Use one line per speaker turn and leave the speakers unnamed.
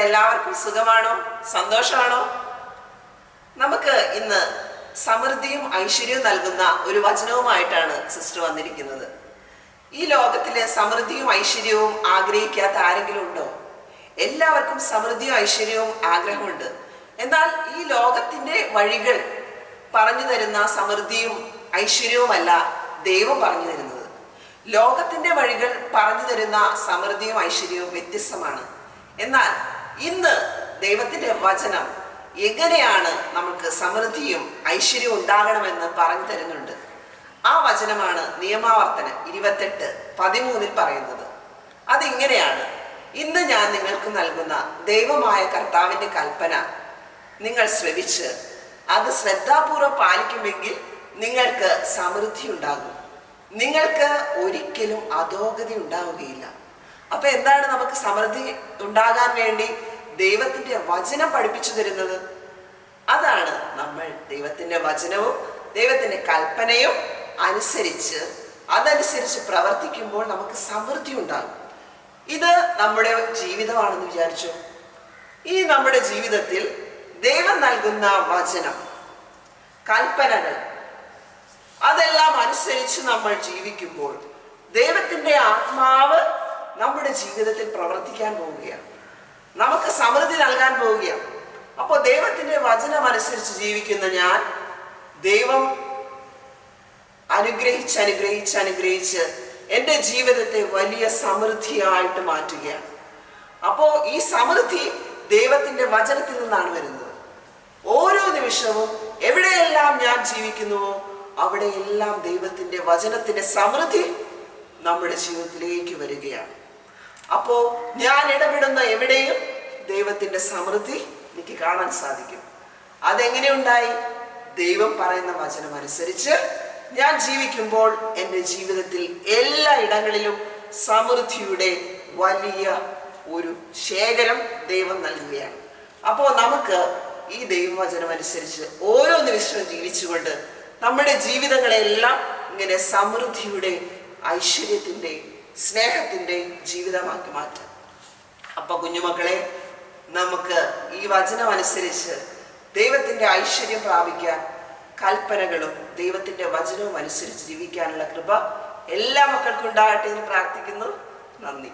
എല്ലാവർക്കും സുഖമാണോ? സന്തോഷമാണോ? നമുക്ക് ഇന്ന് സമൃദ്ധിയും ഐശ്വര്യവും നൽകുന്ന ഒരു വചനവുമായിട്ടാണ് സിസ്റ്റർ വന്നിരിക്കുന്നത്. ഈ ലോകത്തിൽ സമൃദ്ധിയും ഐശ്വര്യവും ആഗ്രഹിക്കാത്ത ആരെങ്കിലും ഉണ്ടോ? എല്ലാവർക്കും സമൃദ്ധിയും ഐശ്വര്യവും ആഗ്രഹമുണ്ട്. എന്നാൽ ഈ ലോകത്തിന്റെ വഴികൾ പറഞ്ഞു തരുന്ന സമൃദ്ധിയും ഐശ്വര്യവുമല്ല ദൈവം പറഞ്ഞു തരുന്നത്. ലോകത്തിന്റെ വഴികൾ പറഞ്ഞു തരുന്ന സമൃദ്ധിയും ഐശ്വര്യവും വ്യത്യസ്തമാണ്. എന്നാൽ ഇന്ന് ദൈവത്തിന്റെ വചനം എങ്ങനെയാണ് നമുക്ക് സമൃദ്ധിയും ഐശ്വര്യവും ഉണ്ടാകണമെന്ന് പറഞ്ഞു തരുന്നുണ്ട്. ആ വചനമാണ് നിയമാവർത്തനം ഇരുപത്തെട്ട് പതിമൂന്നിൽ പറയുന്നത്. അതിങ്ങനെയാണ്. ഇന്ന് ഞാൻ നിങ്ങൾക്ക് നൽകുന്ന ദൈവമായ കർത്താവിന്റെ കൽപ്പന നിങ്ങൾ ശ്രവിച്ച് അത് ശ്രദ്ധാപൂർവം പാലിക്കുമെങ്കിൽ നിങ്ങൾക്ക് സമൃദ്ധി ഉണ്ടാകും നിങ്ങൾക്ക് ഒരിക്കലും അധോഗതി ഉണ്ടാവുകയില്ല. അപ്പൊ എന്താണ് നമുക്ക് സമൃദ്ധി ഉണ്ടാകാൻ വേണ്ടി ദൈവത്തിന്റെ വചനം പഠിപ്പിച്ചു തരുന്നത്? അതാണ് നമ്മൾ ദൈവത്തിന്റെ വചനവും ദൈവത്തിന്റെ കൽപ്പനയും അനുസരിച്ച് അതനുസരിച്ച് പ്രവർത്തിക്കുമ്പോൾ നമുക്ക് സമൃദ്ധി ഉണ്ടാകും. ഇത് നമ്മുടെ ജീവിതമാണെന്ന് വിചാരിച്ചു? ഈ നമ്മുടെ ജീവിതത്തിൽ ദൈവം നൽകുന്ന വചനം കൽപ്പനകൾ അതെല്ലാം അനുസരിച്ച് നമ്മൾ ജീവിക്കുമ്പോൾ ദൈവത്തിന്റെ ആത്മാവ് നമ്മുടെ ജീവിതത്തിൽ പ്രവർത്തിക്കാൻ പോവുകയാണ്. നമുക്ക് സമൃദ്ധി നൽകാൻ പോവുകയാണ്. അപ്പോൾ ദൈവത്തിന്റെ വചനമനുസരിച്ച് ജീവിക്കുന്ന ഞാൻ ദൈവം അനുഗ്രഹിച്ച് അനുഗ്രഹിച്ച് അനുഗ്രഹിച്ച് എന്റെ ജീവിതത്തെ വലിയ സമൃദ്ധിയായിട്ട് മാറ്റുകയാണ്. അപ്പോൾ ഈ സമൃദ്ധി ദൈവത്തിന്റെ വചനത്തിൽ നിന്നാണ് വരുന്നത്. ഓരോ നിമിഷവും എവിടെയെല്ലാം ഞാൻ ജീവിക്കുന്നുവോ അവിടെയെല്ലാം ദൈവത്തിന്റെ വചനത്തിന്റെ സമൃദ്ധി നമ്മുടെ ജീവിതത്തിലേക്ക് വരികയാണ്. അപ്പോ ഞാൻ ഇടപെടുന്ന എവിടെയും ദൈവത്തിന്റെ സമൃദ്ധി എനിക്ക് കാണാൻ സാധിക്കും. അതെങ്ങനെ ഉണ്ടായി? ദൈവം പറയുന്ന വചനം അനുസരിച്ച് ഞാൻ ജീവിക്കുമ്പോൾ എന്റെ ജീവിതത്തിൽ എല്ലാ ഇടങ്ങളിലും സമൃദ്ധിയുടെ വലിയ ഒരു ശേഖരം ദൈവം നൽകുകയാണ്. അപ്പോൾ നമുക്ക് ഈ ദൈവവചനം അനുസരിച്ച് ഓരോ നിമിഷവും ജീവിച്ചുകൊണ്ട് നമ്മുടെ ജീവിതങ്ങളെല്ലാം ഇങ്ങനെ സമൃദ്ധിയുടെ ഐശ്വര്യത്തിന്റെ സ്നേഹത്തിന്റെ ജീവിതമാക്കി മാറ്റാം അപ്പൊ കുഞ്ഞുമക്കളെ നമുക്ക് ഈ വചനം അനുസരിച്ച് ദൈവത്തിന്റെ ഐശ്വര്യം പ്രാപിക്കാൻ കൽപ്പനകളും ദൈവത്തിന്റെ വചനവും അനുസരിച്ച് ജീവിക്കാനുള്ള കൃപ എല്ലാ മക്കൾക്കും ഉണ്ടാകട്ടെ എന്ന് പ്രാർത്ഥിക്കുന്നു. നന്ദി.